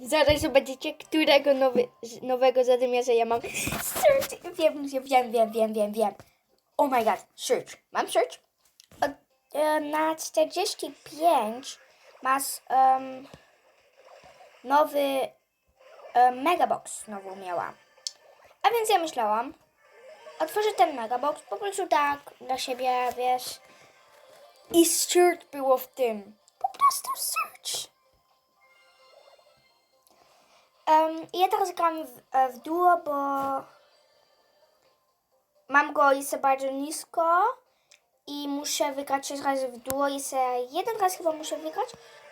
Zaraz zobaczycie, którego nowy, nowego zadymiarza ja mam. Search! Wiem, wiem, wiem, wiem, wiem, wiem. Oh my god, search. Mam search? E, na 45 masz um, nowy um, megabox znowu miała. A więc ja myślałam, otworzę ten megabox po prostu tak dla siebie, wiesz. I search było w tym. Po prostu search. Um, ja teraz gram w, e, w duo, bo mam go jest bardzo nisko i muszę wygrać 6 razy w duo. Jest e, jeden raz chyba muszę wygrać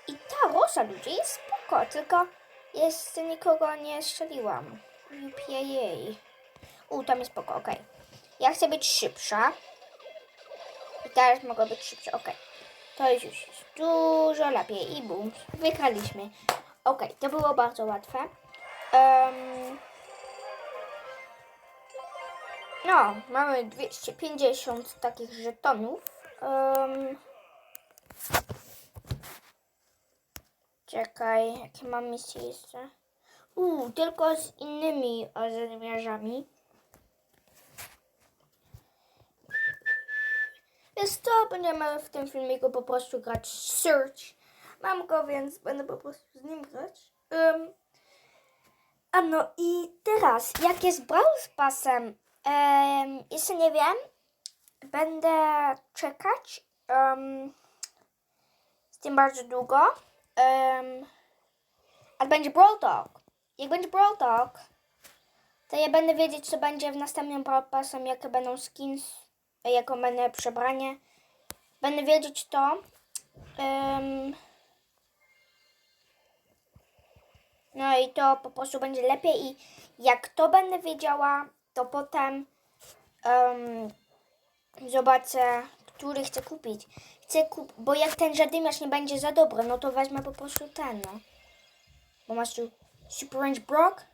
i ta rosa ludzie jest spoko, tylko jeszcze nikogo nie strzeliłam. UPA. U, tam jest spoko, okej. Ja chcę być szybsza. I teraz mogę być szybsza, okej. To już jest dużo lepiej i bum, wygraliśmy. Okej, to było bardzo łatwe. Em, no, mamy 250 takich żetonów. Em, czekaj, jakie mam misje jeszcze? Uuu, tylko z innymi zadymiarzami. Więc to będziemy w tym filmiku po prostu grać Search. Mam go, więc będę po prostu z nim grać. Um, a no i teraz, jak jest Brawl z um, jeszcze nie wiem, będę czekać um, z tym bardzo długo. Um, ale będzie Brawl Talk. Jak będzie Brawl Talk, to ja będę wiedzieć, co będzie w następnym Brawl Passem, jakie będą skins, jaką będę przebranie. Będę wiedzieć to. Um, No i to po prostu będzie lepiej i jak to będę wiedziała, to potem em, zobaczę, który chcę kupić. Chcę kup bo jak ten żadymiarz nie będzie za dobry, no to wezmę po prostu ten, no. Bo masz tu Super Range Brock,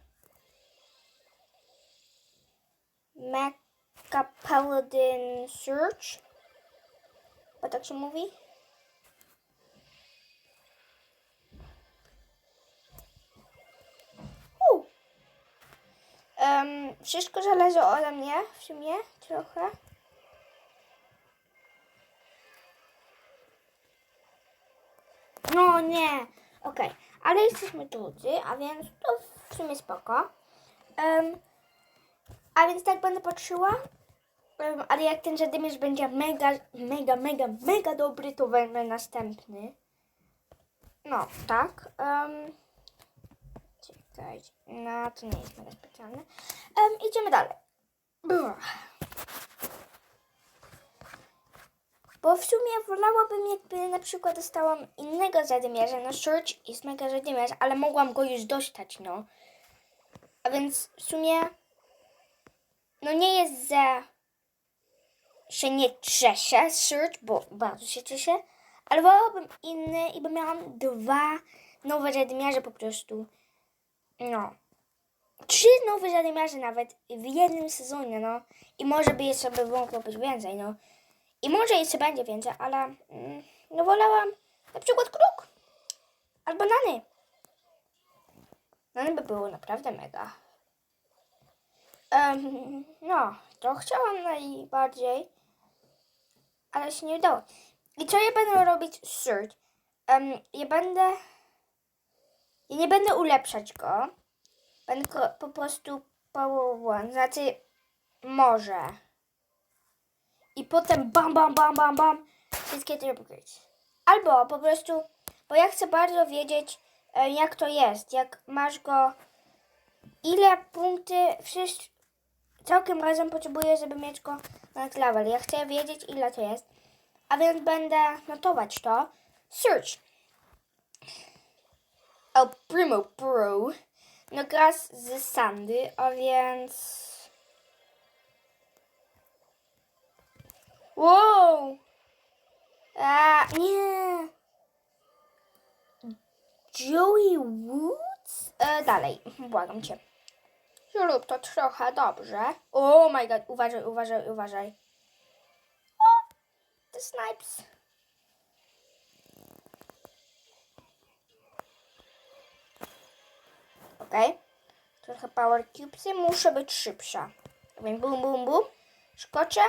Mecha Paladin Search, bo tak się mówi. Em, wszystko zależy ode mnie w sumie trochę. No nie, okej, ale jesteśmy drudzy, a więc to w sumie spoko. Em, a więc tak będę patrzyła. Em, ale jak ten żadymierz będzie mega, mega, mega, mega dobry, to wezmę następny. No, tak. Um, Czekajcie. No, to nie jest mega specjalne. Um, idziemy dalej. Bo w sumie wolałabym, jakby na przykład dostałam innego zadymiarza. No, Search jest mega zadymiarz, ale mogłam go już dostać, no. A więc w sumie no nie jest za się nie cieszę Search, bo bardzo się cieszę, ale wolałabym inny i by miałam dwa nowe zadymiarze po prostu. No. Trzy nowe zadymiarze nawet w jednym sezonie, no. I może by jeszcze by mogło być więcej, no. I może jeszcze będzie więcej, ale mm, no wolałam na przykład kruk. Albo nany. Nany by było naprawdę mega. Em, no, to chciałam najbardziej, ale się nie udało. I co ja będę robić? Search. Um, ja będę ja nie będę ulepszać go. Będę go po prostu połowować. Znaczy, może. I potem bam, bam, bam, bam, bam. Wszystkie te upgrades. Albo po prostu, bo ja chcę bardzo wiedzieć, e, jak to jest. Jak masz go, ile punkty, wszyscy, całkiem razem potrzebuję, żeby mieć go na level. Ja chcę wiedzieć, ile to jest. A więc będę notować to. Search. El Primo Pro. No gra z- Sandy, a więc... Wow! A, nie! Joey Woods? E, dalej, błagam cię. Zrób to trochę dobrze. Oh my god, uważaj, uważaj, uważaj. O, the snipes. Okej. Trochę power cubesy. Muszę być szybsza. Więc bum, bum, bum. Szkoczę.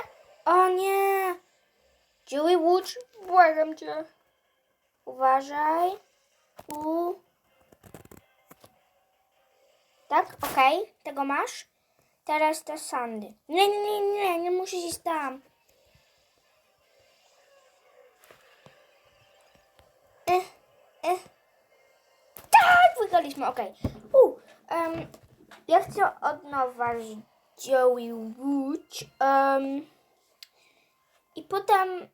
O nie! Joey Woods, błagam cię. Uważaj. U. Tak, okej. Tego masz. Teraz te sandy. Nie, nie, nie, nie, nie musisz iść tam. Eh, eh. Wygraliśmy, okej. U, em, Ja chcę od nowa Joey Wood. Um, I potem...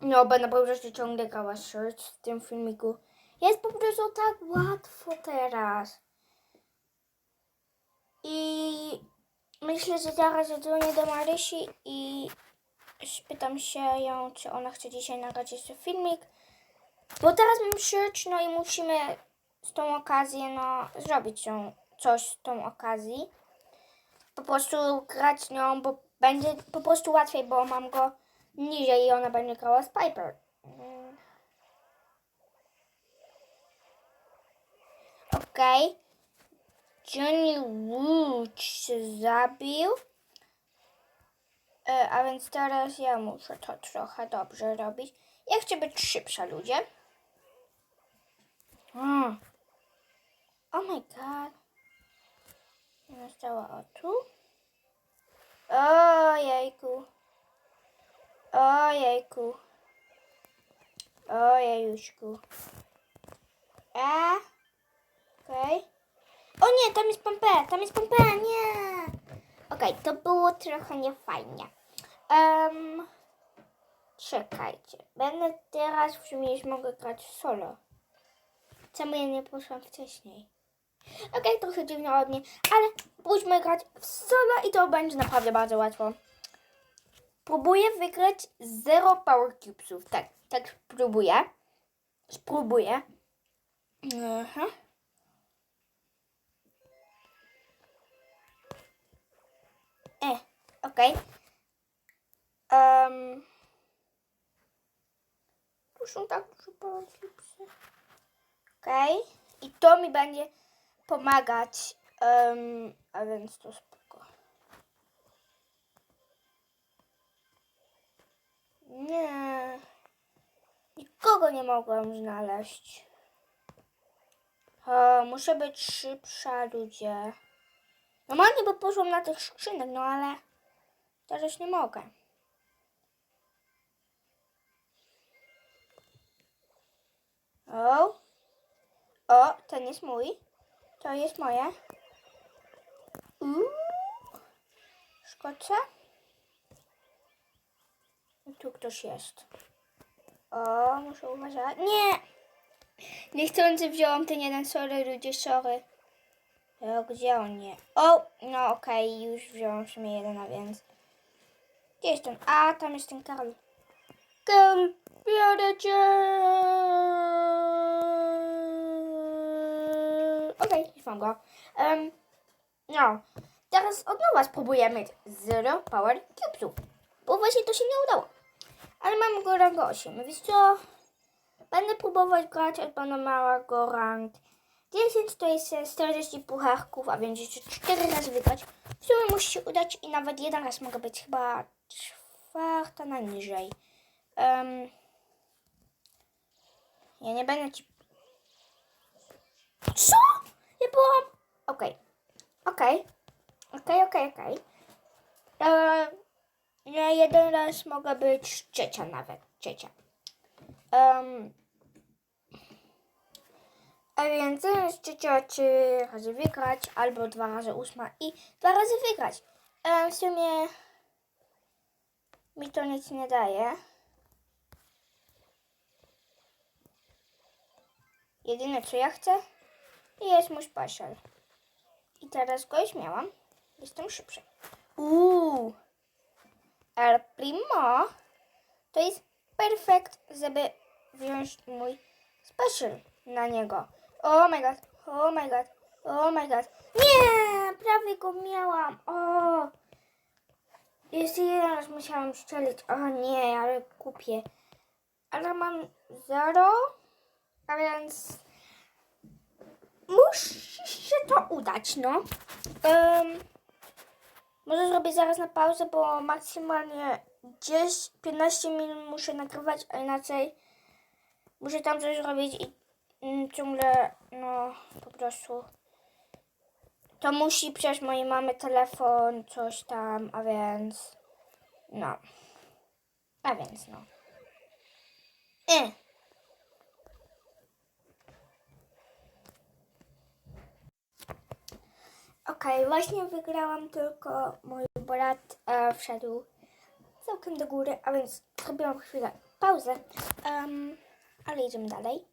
No, będę po prostu ciągle grała shirt w tym filmiku. Jest po prostu tak łatwo teraz. I myślę, że zaraz zadzwonię do Marysi i spytam się ją, czy ona chce dzisiaj nagrać jeszcze filmik. Bo teraz mam search, no i musimy z tą okazję, no, zrobić ją, coś z tą okazji. Po prostu grać nią, bo będzie po prostu łatwiej, bo mam go niżej i ona będzie grała z Piper. Okej. Johnny Wood się zabił. E, a więc teraz ja muszę to trochę dobrze robić. Ja chcę być szybsza, ludzie. Mm. Oh my god. Ona stała o tu. Ojejku. Ojejku. Ojejuśku. A. Okej. O nie, tam jest pompe, tam jest pompe, nie. Okej, to było trochę niefajnie. Um, czekajcie, będę teraz w sumie już mogę grać solo. Czemu ja nie poszłam wcześniej? Okej, trochę dziwnie od mnie, ale pójdźmy grać w solo i to będzie naprawdę bardzo łatwo. Próbuję wygrać 0 Power Cubesów. Tak, tak spróbuję. Spróbuję. Aha. E, okej. Um, tu są tak duże Power Cubesy. Okej. I to mi będzie pomagać. Um, a więc to spoko. Nie. Nikogo nie mogłam znaleźć. O, muszę być szybsza, ludzie. Normalnie by poszłam na tych skrzynek, no ale teraz nie mogę. O, o, ten jest mój. To jest moje. Uuu. Szkoczę. Tu ktoś jest. O, muszę uważać. Nie! Niechcący wziąłam ten jeden, sorry ludzie, sorry. O, gdzie on nie? O, no okej, już wziąłem w sumie jeden, a więc... Gdzie jest ten? A, tam jest ten Karol. Karol, biorę cię! Okej, już mam go. Em, no, teraz od nowa spróbujemy Zero Power Cubesów. Bo właśnie to się nie udało. Ale mam go rank 8. Wiesz co? Będę próbować grać od pana małego rank 10 to jest e, 40 pucharków, a więc jeszcze 4 razy wygrać. W sumie musi się udać i nawet jeden raz mogę być chyba czwarta na niżej. Em, ja nie będę ci... Co? Ja byłam... Okej. Okej. Okej, okej, okej. Em, Ja jeden raz mogę być trzecia nawet. Trzecia. Um, a więc zamiast trzecia trzy razy wygrać, albo dwa razy ósma i dwa razy wygrać. E, w sumie mi to nic nie daje. Jedyne co ja chcę jest mój special. I teraz go miałam. Jestem szybsza. Uuu. El Primo to jest perfekt, żeby wziąć mój special na niego. Oh my god, oh my god, oh my god. Nie, prawie go miałam. O. Jeszcze jeden raz musiałam strzelić. O nie, ale kupię. Ale mam zero, a więc muszę udać, no. Em, może zrobię zaraz na pauzę, bo maksymalnie 10-15 minut muszę nagrywać, a inaczej muszę tam coś zrobić i mm, ciągle, no, po prostu to musi przejść mojej mamy telefon, coś tam, a więc, no. A więc, no. E. Okej, właśnie wygrałam, tylko mój brat e, wszedł całkiem do góry, a więc zrobiłam chwilę pauzę. Em, ale idziemy dalej.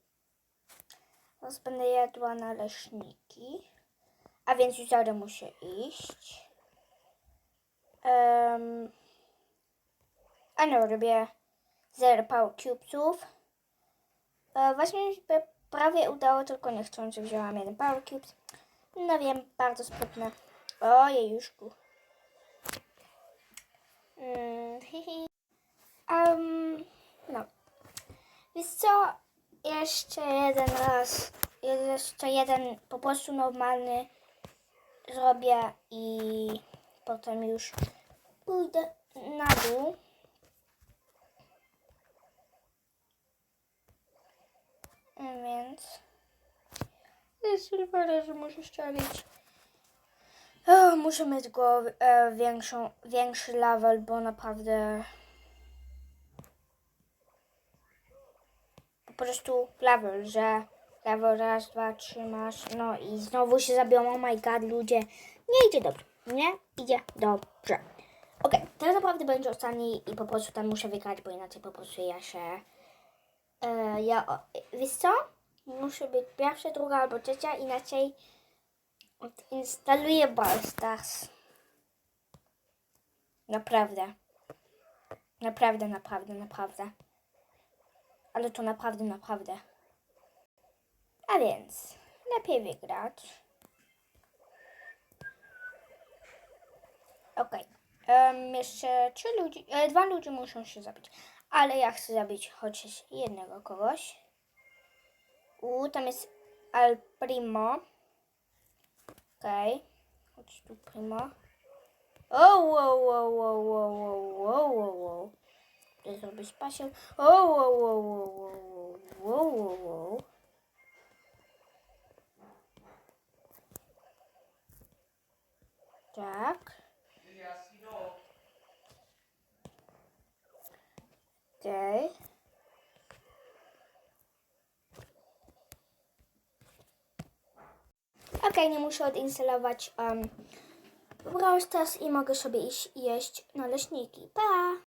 Teraz będę jadła naleśniki, a więc już zaraz muszę iść. Um, a no, robię power cubesów. E, właśnie się prawie udało, tylko niechcący wzięłam jeden power cubes. No wiem, bardzo sprytne. Ojejuszku. Mm, hihi. Um, no. Wiesz co? Jeszcze jeden raz, jeszcze jeden po prostu normalny zrobię i potem już pójdę na dół. Więc... Silvera, że muszę szczelić. O, muszę mieć go e, większą, większy level, bo naprawdę po prostu level, że level raz, dwa, trzy masz, no i znowu się zabiją, oh my god, ludzie, nie idzie dobrze, nie idzie dobrze. Okej, teraz naprawdę będzie ostatni i po prostu tam muszę wygrać, bo inaczej po prostu ja się, e, ja, wiesz co? Muszę być pierwsza, druga albo trzecia, inaczej odinstaluję Brawl Stars. Naprawdę. Naprawdę, naprawdę, naprawdę. Ale to naprawdę, naprawdę. A więc, lepiej wygrać. Okej. Em, jeszcze trzy ludzi, e, dwa ludzie muszą się zabić. Ale ja chcę zabić chociaż jednego kogoś. U, tam jest Al Primo. Okej. Chodź tu Primo. O, wow, wow, wow, wow, wow, wow, wow, wow. To zrobić pasiel. O, wow, wow, wow, wow, wow, wow. Tak. Okej. Okej, nie muszę odinstalować um, Brawl i mogę sobie iść jeść naleśniki. Pa!